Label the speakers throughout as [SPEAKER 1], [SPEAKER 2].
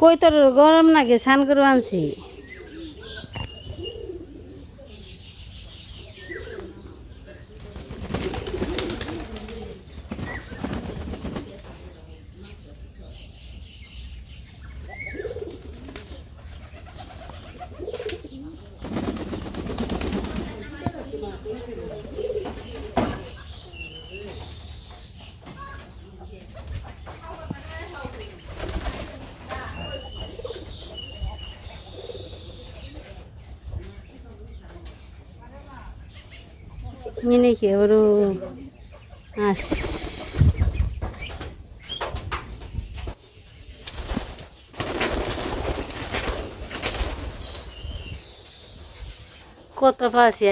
[SPEAKER 1] কই তোর গরম নাকি? স্নান করে আনছি। মিনিকে ওরু আস। কত পালছি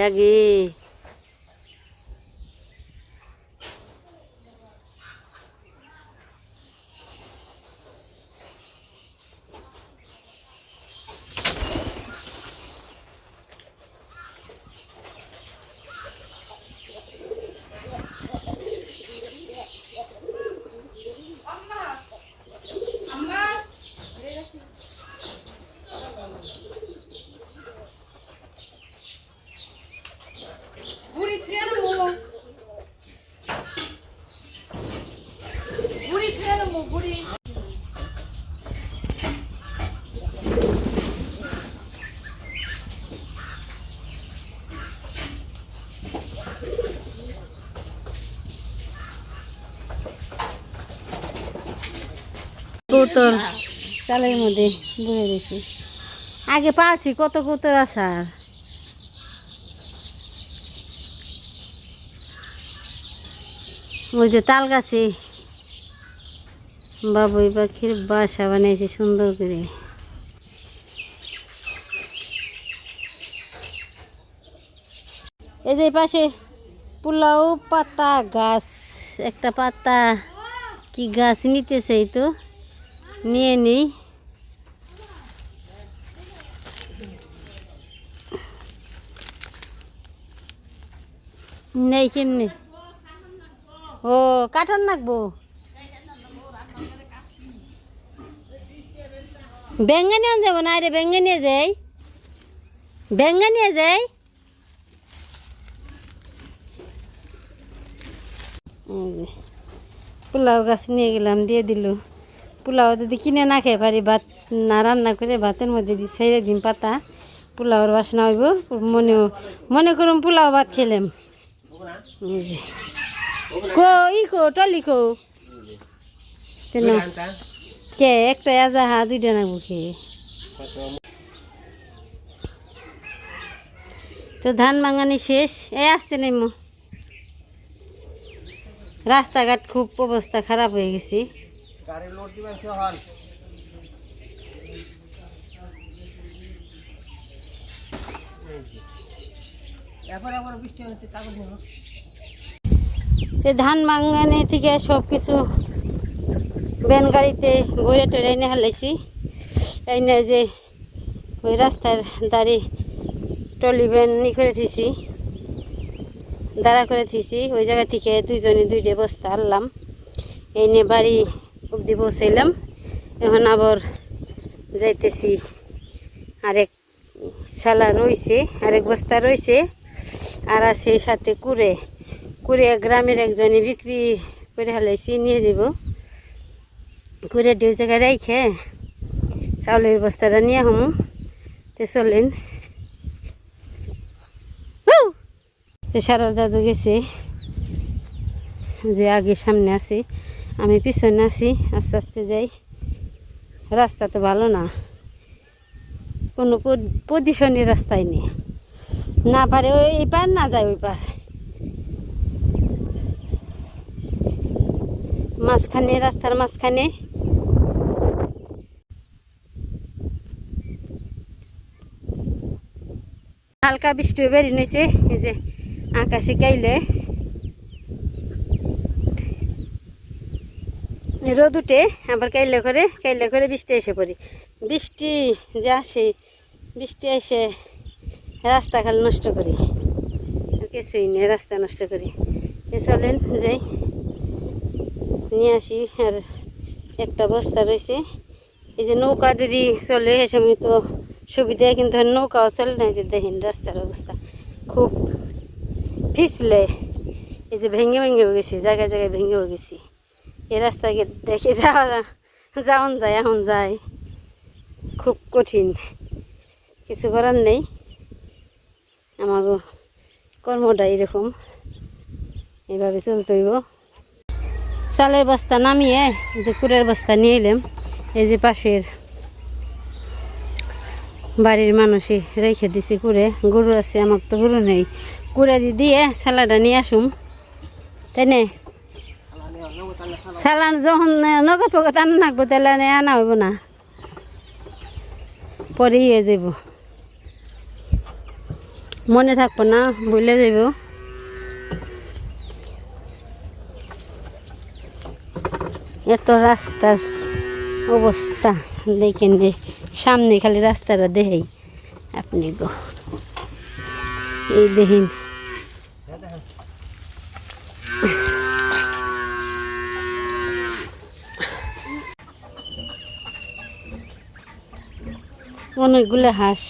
[SPEAKER 1] কৌতর চালের মধ্যে বয়ে রেখে আগে পালছি, কত কৌতর আসার ওই যে তাল গাছে বাবুই পাখির বাসা বানিয়েছে সুন্দর করে। এই যে পাশে পোলাও পাতা গাছ, একটা পাতা কি গাছ নিতেছে তো? নিয়ে নিই। নেই কেমনি ও কাঠন নাকবো? বেঙ্গা নিয়ে যাব না রে, বেঙ্গা নিয়ে যাই। বেঙ্গা নিয়ে যাই। পোলাও গাছ নিয়ে গেলাম, দিয়ে দিল। পোলাও যদি কিনে না খেয়ে পারি, ভাত না রান্না করে ভাতের মধ্যে দিয়ে ছেড়ে দিন পাতা, পোলাওর বাসনা হইব। মনে মনে করুন পোলাও ভাত খেলাম। এই যে। কো, ই কো টলি কো। কে? একটা এজা হা দুইটা না বুকে। তো ধান মাঙানি শেষ। এ আসতে নেই মো। রাস্তাঘাট খুব অবস্থা খারাপ হয়ে গেছে।
[SPEAKER 2] গাড়ি লোড দিবেন, সে
[SPEAKER 1] সে ধান মাঙ্গানি থেকে সব কিছু ভ্যান গাড়িতে বইরে টরে এনে হালাইছি। এনে যে ওই রাস্তার দাঁড়ি ট্রলি ভ্যান ই করে থুইছি, দাঁড়া করে থুইছি। ওই জায়গা থেকে দুইজনে দুইটা বস্তা আনলাম। এনে বাড়ি অবধি পৌঁছাইলাম এখন আবার যাইতেছি। আরেক ছালা রয়েছে আরেক বস্তা রয়েছে আর আছে সাথে কুড়ে। কুড়ে গ্রামের একজনে বিক্রি করে হালাইছি, নিয়ে যাব। কুড়ে দুই জায়গায় রেখে চাউলের বস্তাটা নিয়ে হমু তে চলেন। সারা দাদু গেছে। যে আগে সামনে আছি। আমি পিছনে আছি, আস্তে আস্তে যাই। রাস্তা তো ভালো না। কোনো পজিশনের রাস্তায় নেই। না পারে ওই পার না যায় ওই পার। মাঝখানে, রাস্তার মাঝখানে। হালকা বৃষ্টি বেরি নইছে এই যে আকাশে গাইলে রোদ উঠে আবার কাইলে করে কাইলে করে বৃষ্টি এসে পড়ি। বৃষ্টি যে আসে, বৃষ্টি এসে রাস্তা খালি নষ্ট করি। কিছুই নেই, রাস্তা নষ্ট করি। এ চলেন যাই। নিয়ে আসি আর একটা বস্তা রয়েছে। এই যে নৌকা যদি চলে সে সময় তো সুবিধা, কিন্তু নৌকাও চলে না। যে দেখেন রাস্তার অবস্থা। খুব পিছলে এই যে ভেঙে ভেঙে গেছি, জায়গায় জায়গায় ভেঙে গেছি। এই রাস্তাকে দেখে যাওয়া যাওন যায়, এখন যায়। খুব কঠিন। কিছু করার নেই। আমাকে কর্মটা এরকম। এভাবে চলতে হইব। চালের বস্তা নামিয়ে যে কুড়ের বস্তা নিয়ে এলাম, এই যে পাশের বাড়ির মানুষই রেখে দিছি কুড়ে। গরু আছে, আমার তো গরু নেই। কুড়ে দিয়ে সালাডা নিয়ে আসুম। তাই না? চালান যখন নগদ ফগত আনা নাকবো তাহলে আনে হইব না। পরে ইয়ে যাব মনে থাকব না বলে যাব এত রাস্তার অবস্থা, দেখেন যে সামনে খালি রাস্তাটা দেখেই আপনি গো, এই দেখেন অনেকগুলো হাঁস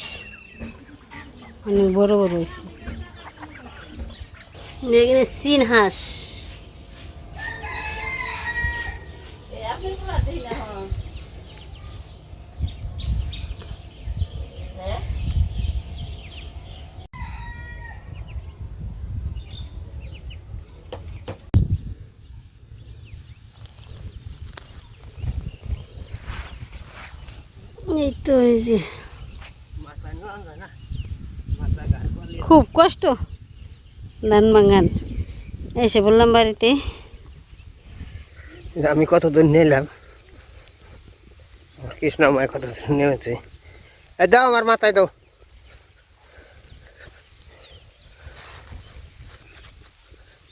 [SPEAKER 1] অনেক বড় বড় হয়েছে। এখানে চীন হাঁস। এই তো এই যে
[SPEAKER 2] মাথায় নেওয়া যায় না মাথায় গায়ে বলি
[SPEAKER 1] খুব কষ্ট। ধান বাগান। এসে বললাম বাড়িতে।
[SPEAKER 2] আমি কত দূর নিলাম? কৃষ্ণময় কত দূর নেমেছে। দাও আমার মাথায় দাও।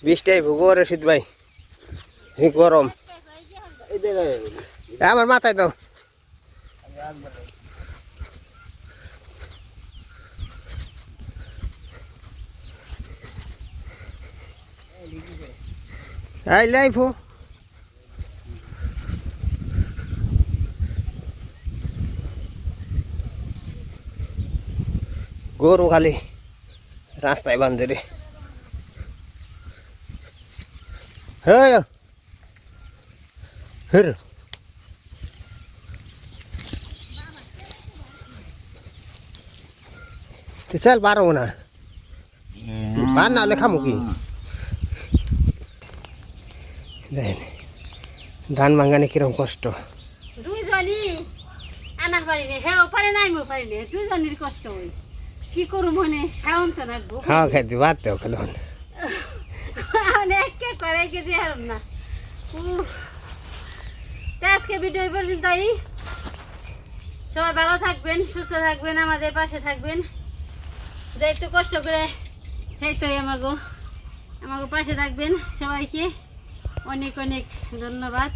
[SPEAKER 2] বৃষ্টি ভুগো রশিদ ভাই। গরম। আমার মাথায় দাও। এই লাইফো গরু খালি রাস্তায় বান্ধে রে। হ্যাঁ তুই চল পারব না। পার না হলে খামু কি? দেখেন ধান ভাঙানে কিরম কষ্ট?
[SPEAKER 1] দুইজনই আনা পারিনি হেও পারে নাই মো পারিনি দুইজনের কষ্ট হই কি করু মনে খাওন তো রাখব
[SPEAKER 2] খাওয়া খাইতে বাদ দেও খেলো
[SPEAKER 1] অনেক কে করে কে দিয়ে হারম না। তো আজকে ভিডিও পর্যন্তই। সবাই ভালো থাকবেন সুস্থ থাকবেন আমাদের পাশে থাকবেন। যে একটু কষ্ট করে সেই তো আমাগো আমাকে পাশে থাকবেন সবাইকে। অনেক অনেক ধন্যবাদ।